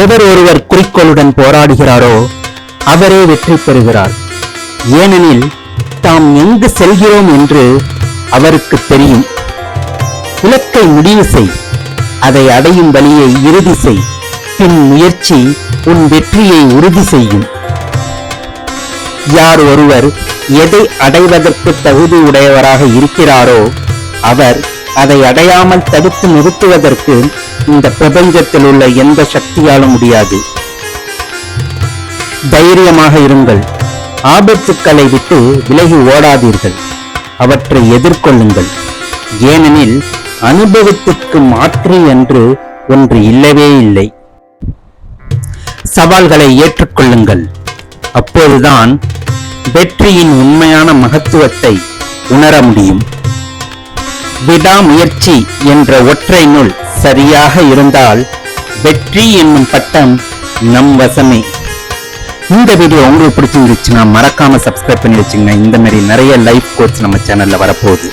எவர் ஒருவர் குறிக்கோளுடன் போராடுகிறாரோ அவரே வெற்றி பெறுகிறார். ஏனெனில் தாம் எங்கு செல்கிறோம் என்று அவருக்கு தெரியும். இலக்கை முடிவு செய் அதை அடையும் வழியை இறுதி செய் பின் முயற்சி உன் வெற்றியை உறுதி செய்யும். யார் ஒருவர் எதை அடைவதற்கு தகுதி உடையவராக இருக்கிறாரோ அவர் அதை அடையாமல் தடுத்து நிறுத்துவதற்கு இந்த பிரபஞ்சத்தில் உள்ள எந்த சக்தியாலும் முடியாது. தைரியமாக இருங்கள். ஆபத்துக்களை விட்டு விலகி ஓடாதீர்கள். அவற்றை எதிர்கொள்ளுங்கள். ஏனெனில் அனுபவத்திற்கு மாற்று என்று ஒன்று இல்லவே இல்லை. சவால்களை ஏற்றுக்கொள்ளுங்கள். அப்போதுதான் வெற்றியின் உண்மையான மகத்துவத்தை உணர முடியும். விடாமுயற்சி என்ற ஒற்றை நூல் சரியாக இருந்தால் வெற்றி என்னும் பட்டம் நம் வசமே. இந்த வீடியோ உங்களுக்கு பிடிச்சிருந்துச்சுன்னா மறக்காம சப்ஸ்கிரைப் பண்ணி வச்சுங்க இந்த மாதிரி நிறைய லைஃப் கோர்ஸ் நம்ம சேனல்ல வரப்போகுது.